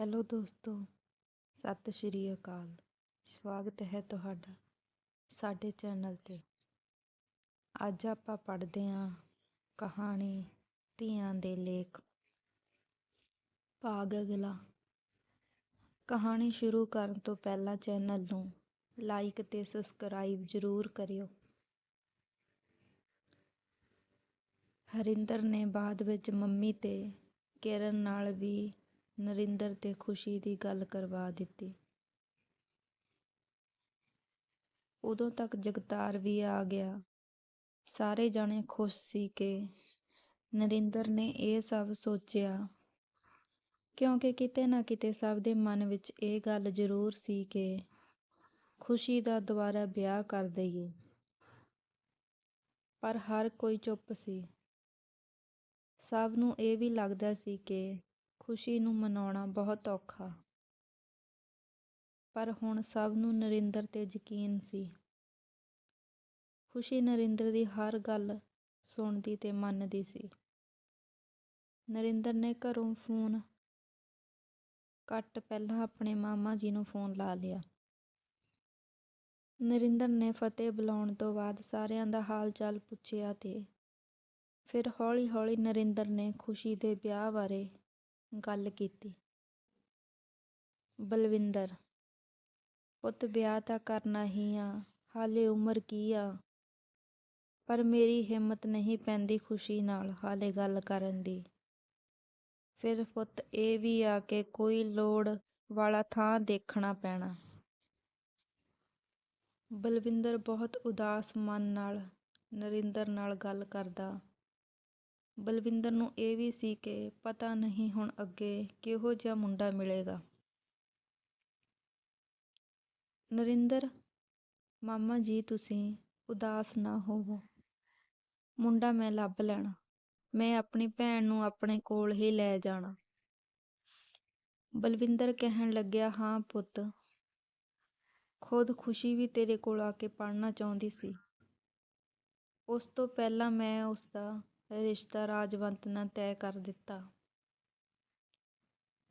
Hello ਦੋਸਤੋ, ਸਤਿ ਸ਼੍ਰੀ ਅਕਾਲ। ਸਵਾਗਤ ਹੈ ਤੁਹਾਡਾ ਸਾਡੇ ਚੈਨਲ ਤੇ। ਅੱਜ ਆਪਾਂ ਪੜ੍ਹਦੇ ਹਾਂ ਕਹਾਣੀ ਧੀਆਂ ਦੇ ਲੇਖ। ਭਾਗ ਅਗਲਾ। ਕਹਾਣੀ ਸ਼ੁਰੂ ਕਰਨ ਤੋਂ ਪਹਿਲਾਂ ਚੈਨਲ ਨੂੰ ਲਾਈਕ ਤੇ ਸਬਸਕ੍ਰਾਈਬ ਜ਼ਰੂਰ ਕਰਿਓ। ਹਰਿੰਦਰ ਨੇ ਬਾਅਦ ਵਿੱਚ ਮੰਮੀ ਤੇ ਕਿਰਨ ਨਾਲ ਵੀ ਨਰਿੰਦਰ ਤੇ ਖੁਸ਼ੀ ਦੀ ਗੱਲ ਕਰਵਾ ਦਿੱਤੀ। ਉਦੋਂ ਤੱਕ ਜਗਤਾਰ ਵੀ ਆ ਗਿਆ। ਸਾਰੇ ਜਾਣੇ ਖੁਸ਼ ਸੀ ਕਿ ਨਰਿੰਦਰ ਨੇ ਇਹ ਸਭ ਸੋਚਿਆ। ਕਿਉਂਕਿ ਕਿਤੇ ਨਾ ਕਿਤੇ ਸਭ ਦੇ ਮਨ ਵਿੱਚ ਇਹ ਗੱਲ ਜ਼ਰੂਰ ਸੀ ਕਿ ਖੁਸ਼ੀ ਦਾ ਦੁਬਾਰਾ ਵਿਆਹ ਕਰ ਦਈਏ। ਪਰ ਹਰ ਕੋਈ ਚੁੱਪ ਸੀ। ਸਭ ਨੂੰ ਇਹ ਵੀ ਲੱਗਦਾ ਸੀ ਕਿ ਖੁਸ਼ੀ ਨੂੰ ਮਨਾਉਣਾ ਬਹੁਤ ਔਖਾ। ਪਰ ਹੁਣ ਸਭ ਨੂੰ ਨਰਿੰਦਰ ਤੇ ਯਕੀਨ ਸੀ। ਖੁਸ਼ੀ ਨਰਿੰਦਰ ਦੀ ਹਰ ਗੱਲ ਸੁਣਦੀ ਤੇ ਮੰਨਦੀ ਸੀ। ਨਰਿੰਦਰ ਨੇ ਘਰੋਂ ਫੋਨ ਕੱਟ ਪਹਿਲਾਂ ਆਪਣੇ ਮਾਮਾ ਜੀ ਨੂੰ ਫੋਨ ਲਾ ਲਿਆ। ਨਰਿੰਦਰ ਨੇ ਫਤਿਹ ਬੁਲਾਉਣ ਤੋਂ ਬਾਅਦ ਸਾਰਿਆਂ ਦਾ ਹਾਲ ਚਾਲ ਪੁੱਛਿਆ ਤੇ ਫਿਰ ਹੌਲੀ ਹੌਲੀ ਨਰਿੰਦਰ ਨੇ ਖੁਸ਼ੀ ਦੇ ਵਿਆਹ ਬਾਰੇ ਗੱਲ ਕੀਤੀ। ਬਲਵਿੰਦਰ, ਪੁੱਤ ਵਿਆਹ ਤਾਂ ਕਰਨਾ ਹੀ ਆ, ਹਾਲੇ ਉਮਰ ਕੀ ਆ? ਪਰ ਮੇਰੀ ਹਿੰਮਤ ਨਹੀਂ ਪੈਂਦੀ ਖੁਸ਼ੀ ਨਾਲ ਹਾਲੇ ਗੱਲ ਕਰਨ ਦੀ। ਫਿਰ ਪੁੱਤ ਇਹ ਵੀ ਆ ਕਿ ਕੋਈ ਲੋੜ ਵਾਲਾ ਥਾਂ ਦੇਖਣਾ ਪੈਣਾ। ਬਲਵਿੰਦਰ ਬਹੁਤ ਉਦਾਸ ਮਨ ਨਾਲ ਨਰਿੰਦਰ ਨਾਲ ਗੱਲ ਕਰਦਾ ਬਲਵਿੰਦਰ ਨੂੰ ਇਹ ਵੀ ਸੀ ਕਿ ਪਤਾ ਨਹੀਂ ਹੁਣ ਅੱਗੇ ਕਿਹੋ ਜਿਹਾ ਮੁੰਡਾ ਮਿਲੇਗਾ। ਨਰਿੰਦਰ, ਮਾਮਾ ਜੀ ਤੁਸੀਂ ਉਦਾਸ ਨਾ ਹੋਵੋ। ਮੁੰਡਾ ਮੈਂ ਲੱਭ ਲੈਣਾ। ਮੈਂ ਆਪਣੀ ਭੈਣ ਨੂੰ ਆਪਣੇ ਕੋਲ ਹੀ ਲੈ ਜਾਣਾ। ਬਲਵਿੰਦਰ ਕਹਿਣ ਲੱਗਿਆ, ਹਾਂ ਪੁੱਤ। ਖੁਦ ਖੁਸ਼ੀ ਵੀ ਤੇਰੇ ਕੋਲ ਆ ਕੇ ਪੜ੍ਹਨਾ ਚਾਹੁੰਦੀ ਸੀ। ਉਸ ਤੋਂ ਪਹਿਲਾਂ ਮੈਂ ਉਸ ਦਾ ਰਿਸ਼ਤਾ ਰਾਜਵੰਤ ਨਾਲ ਤੈਅ ਕਰ ਦਿੱਤਾ।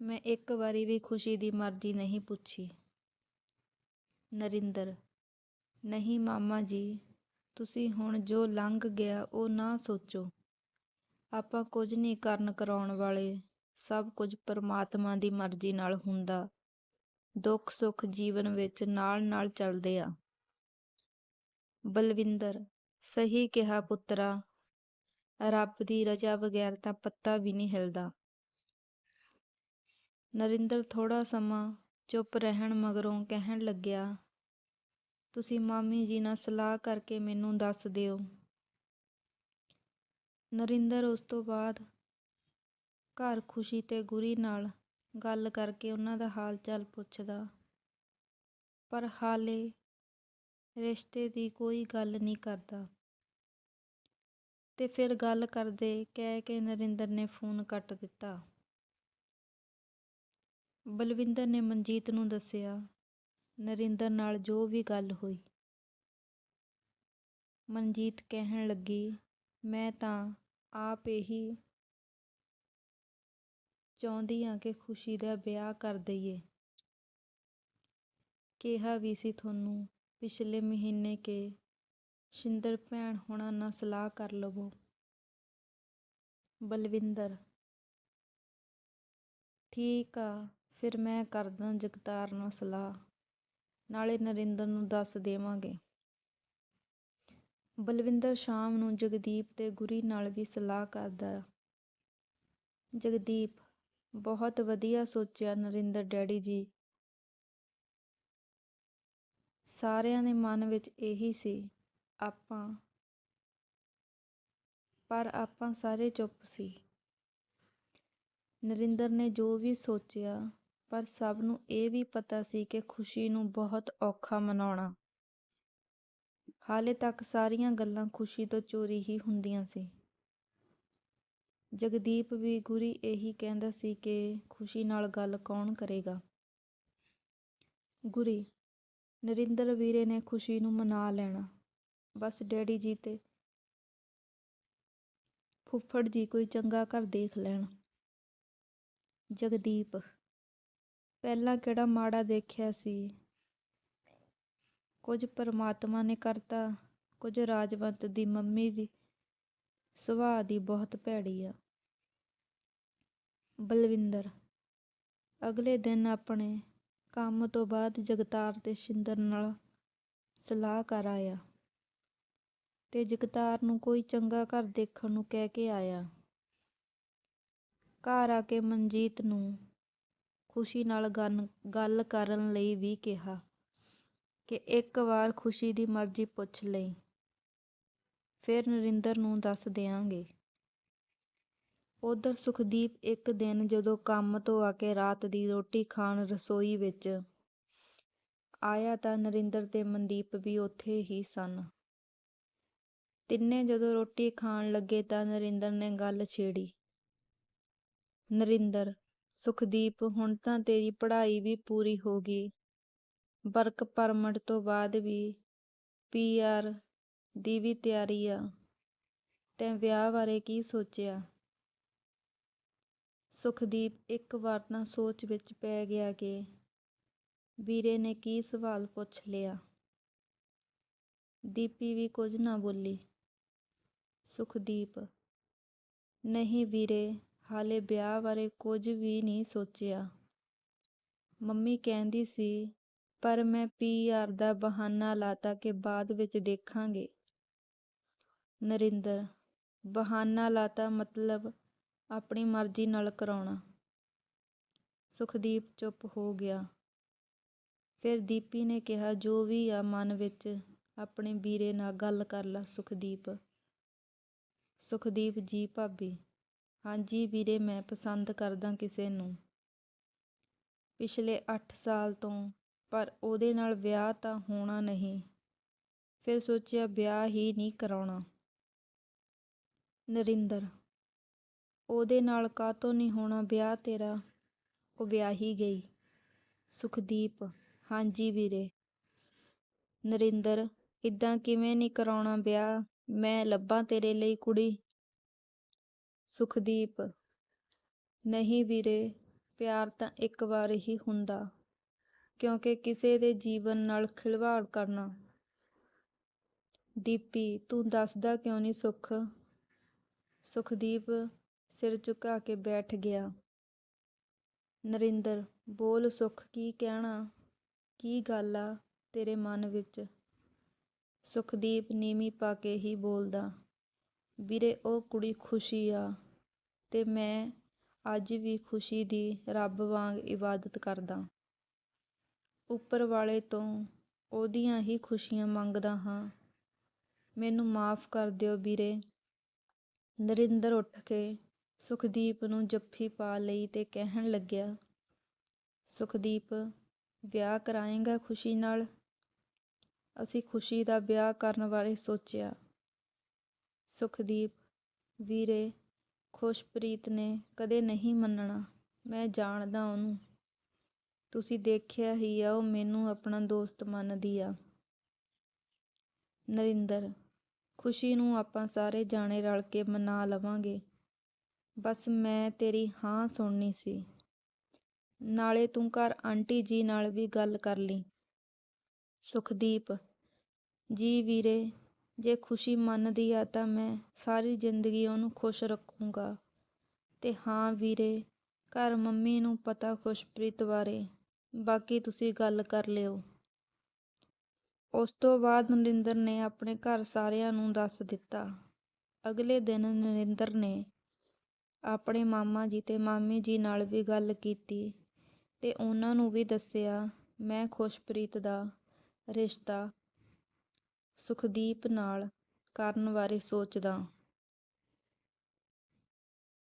ਮੈਂ ਇੱਕ ਵਾਰੀ ਵੀ ਖੁਸ਼ੀ ਦੀ ਮਰਜ਼ੀ ਨਹੀਂ ਪੁੱਛੀ। ਨਰਿੰਦਰ, ਨਹੀਂ ਮਾਮਾ ਜੀ, ਤੁਸੀਂ ਹੁਣ ਜੋ ਲੰਘ ਗਿਆ ਉਹ ਨਾ ਸੋਚੋ। ਆਪਾਂ ਕੁਝ ਨਹੀਂ ਕਰਨ ਕਰਾਉਣ ਵਾਲੇ। ਸਭ ਕੁਝ ਪਰਮਾਤਮਾ ਦੀ ਮਰਜ਼ੀ ਨਾਲ ਹੁੰਦਾ। ਦੁੱਖ ਸੁੱਖ ਜੀਵਨ ਵਿੱਚ ਨਾਲ ਨਾਲ ਚੱਲਦੇ ਆ। ਬਲਵਿੰਦਰ, ਸਹੀ ਕਿਹਾ ਪੁੱਤਰਾ ਰੱਬ ਦੀ ਰਜ਼ਾ ਬਗੈਰ ਤਾਂ ਪੱਤਾ ਵੀ ਨਹੀਂ ਹਿਲਦਾ। ਨਰਿੰਦਰ ਥੋੜਾ ਸਮਾਂ ਚੁੱਪ ਰਹਿਣ ਮਗਰੋਂ ਕਹਿਣ ਲੱਗਿਆ, ਤੁਸੀਂ ਮਾਮੀ ਜੀ ਨਾਲ ਸਲਾਹ ਕਰਕੇ ਮੈਨੂੰ ਦੱਸ ਦਿਓ। ਨਰਿੰਦਰ ਉਸ ਤੋਂ ਬਾਅਦ ਘਰ ਖੁਸ਼ੀ ਤੇ ਗੁਰੀ ਨਾਲ ਗੱਲ ਕਰਕੇ ਉਹਨਾਂ ਦਾ ਹਾਲ ਚਾਲ ਪੁੱਛਦਾ, ਪਰ ਹਾਲੇ ਰਿਸ਼ਤੇ ਦੀ ਕੋਈ ਗੱਲ ਨਹੀਂ ਕਰਦਾ। ਤੇ ਫਿਰ ਗੱਲ ਕਰਦੇ ਕਹਿ ਕੇ ਨਰਿੰਦਰ ਨੇ ਫੋਨ ਕੱਟ ਦਿੱਤਾ। ਬਲਵਿੰਦਰ ਨੇ ਮਨਜੀਤ ਨੂੰ ਦੱਸਿਆ, ਨਰਿੰਦਰ ਨਾਲ ਜੋ ਵੀ ਗੱਲ ਹੋਈ। ਮਨਜੀਤ ਕਹਿਣ ਲੱਗੀ, ਮੈਂ ਤਾਂ ਆਪ ਇਹੀ ਚਾਹੁੰਦੀ ਹਾਂ ਕਿ ਖੁਸ਼ੀ ਦਾ ਵਿਆਹ ਕਰ ਦਈਏ। ਕਿਹਾ ਵੀ ਸੀ ਤੁਹਾਨੂੰ ਪਿਛਲੇ ਮਹੀਨੇ ਕੇ ਸ਼ਿੰਦਰ ਭੈਣ ਹੋਣਾ ਨਾਲ ਸਲਾਹ ਕਰ ਲਵੋ। ਬਲਵਿੰਦਰ, ਠੀਕ ਆ, ਫਿਰ ਮੈਂ ਕਰਦਾ ਜਗਤਾਰ ਨਾਲ ਸਲਾਹ। ਨਾਲੇ ਨਰਿੰਦਰ ਨੂੰ ਦੱਸ ਦੇਵਾਂਗੇ। ਬਲਵਿੰਦਰ ਸ਼ਾਮ ਨੂੰ ਜਗਦੀਪ ਤੇ ਗੁਰੀ ਨਾਲ ਵੀ ਸਲਾਹ ਕਰਦਾ ਜਗਦੀਪ, ਬਹੁਤ ਵਧੀਆ ਸੋਚਿਆ ਨਰਿੰਦਰ ਡੈਡੀ ਜੀ। ਸਾਰਿਆਂ ਦੇ ਮਨ ਵਿੱਚ ਇਹੀ ਸੀ ਆਪਾਂ, ਪਰ ਆਪਾਂ ਸਾਰੇ ਚੁੱਪ ਸੀ। ਨਰਿੰਦਰ ਨੇ ਜੋ ਵੀ ਸੋਚਿਆ, ਪਰ ਸਭ ਨੂੰ ਇਹ ਵੀ ਪਤਾ ਸੀ ਕਿ ਖੁਸ਼ੀ ਨੂੰ ਬਹੁਤ ਔਖਾ ਮਨਾਉਣਾ। ਹਾਲੇ ਤੱਕ ਸਾਰੀਆਂ ਗੱਲਾਂ ਖੁਸ਼ੀ ਤੋਂ ਚੋਰੀ ਹੀ ਹੁੰਦੀਆਂ ਸੀ। ਜਗਦੀਪ ਵੀ ਗੁਰੀ ਇਹੀ ਕਹਿੰਦਾ ਸੀ ਕਿ ਖੁਸ਼ੀ ਨਾਲ ਗੱਲ ਕੌਣ ਕਰੇਗਾ? ਗੁਰੀ, ਨਰਿੰਦਰ ਵੀਰੇ ਨੇ ਖੁਸ਼ੀ ਨੂੰ ਮਨਾ ਲੈਣਾ। ਬਸ ਡੈਡੀ ਜੀ ਤੇ ਫੁੱਫੜ ਜੀ ਕੋਈ ਚੰਗਾ ਘਰ ਦੇਖ ਲੈਣ। ਜਗਦੀਪ, ਪਹਿਲਾਂ ਕਿਹੜਾ ਮਾੜਾ ਦੇਖਿਆ ਸੀ? ਕੁਝ ਪਰਮਾਤਮਾ ਨੇ ਕਰਤਾ, ਕੁਝ ਰਾਜਵੰਤ ਦੀ ਮੰਮੀ ਦੀ, ਸੁਭਾਅ ਦੀ ਬਹੁਤ ਭੈੜੀ ਆ। ਬਲਵਿੰਦਰ, ਅਗਲੇ ਦਿਨ ਆਪਣੇ ਕੰਮ ਤੋਂ ਬਾਅਦ ਜਗਤਾਰ ਤੇ ਸ਼ਿੰਦਰ ਨਾਲ ਸਲਾਹ ਕਰ ਆਇਆ। ਤੇ ਜਗਤਾਰ ਨੂੰ ਕੋਈ ਚੰਗਾ ਘਰ ਦੇਖਣ ਨੂੰ ਕਹਿ ਕੇ ਆਇਆ। ਘਰ ਆ ਕੇ ਮਨਜੀਤ ਨੂੰ ਖੁਸ਼ੀ ਨਾਲ ਗੱਲ ਕਰਨ ਲਈ ਵੀ ਕਿਹਾ ਕਿ ਇੱਕ ਵਾਰ ਖੁਸ਼ੀ ਦੀ ਮਰਜ਼ੀ ਪੁੱਛ ਲਈ, ਫਿਰ ਨਰਿੰਦਰ ਨੂੰ ਦੱਸ ਦਿਆਂਗੇ। ਉਧਰ ਸੁਖਦੀਪ ਇੱਕ ਦਿਨ ਜਦੋਂ ਕੰਮ ਤੋਂ ਆ ਕੇ ਰਾਤ ਦੀ ਰੋਟੀ ਖਾਣ ਰਸੋਈ ਵਿੱਚ ਆਇਆ ਤਾਂ ਨਰਿੰਦਰ ਤੇ ਮਨਦੀਪ ਵੀ ਉੱਥੇ ਹੀ ਸਨ। ਤਿੰਨੇ ਜਦੋਂ ਰੋਟੀ ਖਾਣ ਲੱਗੇ ਤਾਂ ਨਰਿੰਦਰ ਨੇ ਗੱਲ ਛੇੜੀ। ਨਰਿੰਦਰ, ਸੁਖਦੀਪ, ਹੁਣ ਤਾਂ ਤੇਰੀ ਪੜ੍ਹਾਈ ਵੀ ਪੂਰੀ ਹੋ ਗਈ। ਵਰਕ ਪਰਮਿਟ ਤੋਂ ਬਾਅਦ ਵੀ ਪੀਆਰ ਦੀ ਵੀ ਤਿਆਰੀ ਆ। ਤੈਂ ਵਿਆਹ ਬਾਰੇ ਕੀ ਸੋਚਿਆ? ਸੁਖਦੀਪ ਇੱਕ ਵਾਰ ਤਾਂ ਸੋਚ ਵਿੱਚ ਪੈ ਗਿਆ ਕਿ ਵੀਰੇ ਨੇ ਕੀ ਸਵਾਲ ਪੁੱਛ ਲਿਆ। ਦੀਪੀ ਵੀ ਕੁਝ ਨਾ ਬੋਲੀ। ਸੁਖਦੀਪ। ਨਹੀਂ ਵੀਰੇ, ਹਾਲੇ ਵਿਆਹ ਬਾਰੇ ਕੁਝ ਵੀ ਨਹੀਂ ਸੋਚਿਆ। ਮੰਮੀ ਕਹਿੰਦੀ ਸੀ, ਪਰ ਮੈਂ ਪੀਆਰ ਦਾ ਬਹਾਨਾ ਲਾਤਾ ਕਿ ਬਾਅਦ ਵਿੱਚ ਦੇਖਾਂਗੇ। ਨਰਿੰਦਰ, ਬਹਾਨਾ ਲਾਤਾ ਮਤਲਬ ਆਪਣੀ ਮਰਜ਼ੀ ਨਾਲ ਕਰਾਉਣਾ। ਸੁਖਦੀਪ ਚੁੱਪ ਹੋ ਗਿਆ। ਫਿਰ ਦੀਪੀ ਨੇ ਕਿਹਾ, ਜੋ ਵੀ ਆ ਮਨ ਵਿੱਚ, ਆਪਣੇ ਵੀਰੇ ਨਾਲ ਗੱਲ ਕਰ ਲੈ ਸੁਖਦੀਪ। ਸੁਖਦੀਪ ਜੀ ਭਾਬੀ, ਹਾਂਜੀ ਵੀਰੇ ਮੈਂ ਪਸੰਦ ਕਰਦਾ ਕਿਸੇ ਨੂੰ। ਪਿਛਲੇ 8 ਸਾਲ ਤੋਂ, ਪਰ ਉਹਦੇ ਨਾਲ ਵਿਆਹ ਤਾਂ ਹੋਣਾ ਨਹੀਂ। ਫਿਰ ਸੋਚਿਆ ਵਿਆਹ ਹੀ ਨਹੀਂ ਕਰਾਉਣਾ। ਨਰਿੰਦਰ, ਉਹਦੇ ਨਾਲ ਕਾਤੋਂ ਨਹੀਂ ਹੋਣਾ ਵਿਆਹ ਤੇਰਾ? ਉਹ ਵਿਆਹੀ ਗਈ। ਸੁਖਦੀਪ, ਹਾਂਜੀ ਵੀਰੇ। ਨਰਿੰਦਰ ਇਦਾਂ ਕਿਵੇਂ ਨਹੀਂ ਕਰਾਉਣਾ ਵਿਆਹ? ਮੈਂ ਲੱਭਾਂ ਤੇਰੇ ਲਈ ਕੁੜੀ। ਸੁਖਦੀਪ, ਨਹੀਂ ਵੀਰੇ, ਪਿਆਰ ਤਾਂ ਇੱਕ ਵਾਰ ਹੀ ਹੁੰਦਾ, ਕਿਉਂਕਿ ਕਿਸੇ ਦੇ ਜੀਵਨ ਨਾਲ ਖਿਲਵਾੜ ਕਰਨਾ। ਦੀਪੀ, ਤੂੰ ਦੱਸਦਾ ਕਿਉਂ ਨਹੀਂ ਸੁਖ? ਸੁਖਦੀਪ ਸਿਰ ਝੁਕਾ ਕੇ ਬੈਠ ਗਿਆ। ਨਰਿੰਦਰ, ਬੋਲ ਸੁਖ, ਕੀ ਕਹਿਣਾ? ਕੀ ਗੱਲ ਆ ਤੇਰੇ ਮਨ ਵਿੱਚ? ਸੁਖਦੀਪ ਨੀਵੀਂ ਪਾ ਕੇ ਹੀ ਬੋਲਦਾ, ਵੀਰੇ, ਉਹ ਕੁੜੀ ਖੁਸ਼ੀ ਆ ਤੇ ਮੈਂ ਅੱਜ ਵੀ ਖੁਸ਼ੀ ਦੀ ਰੱਬ ਵਾਂਗ ਇਬਾਦਤ ਕਰਦਾ। ਉੱਪਰ ਵਾਲੇ ਤੋਂ ਉਹਦੀਆਂ ਹੀ ਖੁਸ਼ੀਆਂ ਮੰਗਦਾ ਹਾਂ। ਮੈਨੂੰ ਮਾਫ ਕਰ ਦਿਓ ਵੀਰੇ। ਨਰਿੰਦਰ ਉੱਠ ਕੇ ਸੁਖਦੀਪ ਨੂੰ ਜੱਫੀ ਪਾ ਲਈ ਤੇ ਕਹਿਣ ਲੱਗਿਆ, ਸੁਖਦੀਪ, ਵਿਆਹ ਕਰਾਏਗਾ ਖੁਸ਼ੀ ਨਾਲ? ਅਸੀਂ ਖੁਸ਼ੀ ਦਾ ਵਿਆਹ ਕਰਨ ਬਾਰੇ ਸੋਚਿਆ। ਸੁਖਦੀਪ, ਵੀਰੇ, ਖੁਸ਼ਪ੍ਰੀਤ ਨੇ ਕਦੇ ਨਹੀਂ ਮੰਨਣਾ। ਮੈਂ ਜਾਣਦਾ ਉਹਨੂੰ। ਤੁਸੀਂ ਦੇਖਿਆ ਹੀ ਆ, ਉਹ ਮੈਨੂੰ ਆਪਣਾ ਦੋਸਤ ਮੰਨਦੀ ਆ। ਨਰਿੰਦਰ, ਖੁਸ਼ੀ ਨੂੰ ਆਪਾਂ ਸਾਰੇ ਜਾਣੇ ਰਲ ਕੇ ਮਨਾ ਲਵਾਂਗੇ। ਬਸ ਮੈਂ ਤੇਰੀ ਹਾਂ ਸੁਣਨੀ ਸੀ। ਨਾਲੇ ਤੂੰ ਘਰ ਆਂਟੀ ਜੀ ਨਾਲ ਵੀ ਗੱਲ ਕਰ ਲਈ। ਸੁਖਦੀਪ ਜੀ ਵੀਰੇ, ਜੇ ਖੁਸ਼ੀ ਮੰਨਦੀ ਆ ਤਾਂ ਮੈਂ ਸਾਰੀ ਜ਼ਿੰਦਗੀ ਉਹਨੂੰ ਖੁਸ਼ ਰੱਖੂੰਗਾ। ਤੇ ਹਾਂ ਵੀਰੇ, ਘਰ ਮੰਮੀ ਨੂੰ ਪਤਾ ਖੁਸ਼ਪ੍ਰੀਤ ਬਾਰੇ। ਬਾਕੀ ਤੁਸੀਂ ਗੱਲ ਕਰ ਲਿਓ। ਉਸ ਤੋਂ ਬਾਅਦ ਨਰਿੰਦਰ ਨੇ ਆਪਣੇ ਘਰ ਸਾਰਿਆਂ ਨੂੰ ਦੱਸ ਦਿੱਤਾ। ਅਗਲੇ ਦਿਨ ਨਰਿੰਦਰ ਨੇ ਆਪਣੇ ਮਾਮਾ ਜੀ ਤੇ ਮਾਮੀ ਜੀ ਨਾਲ ਵੀ ਗੱਲ ਕੀਤੀ ਤੇ ਉਹਨਾਂ ਨੂੰ ਵੀ ਦੱਸਿਆ, ਮੈਂ ਖੁਸ਼ਪ੍ਰੀਤ ਦਾ ਰਿਸ਼ਤਾ ਸੁਖਦੀਪ ਨਾਲ ਕਰਨ ਬਾਰੇ ਸੋਚਦਾ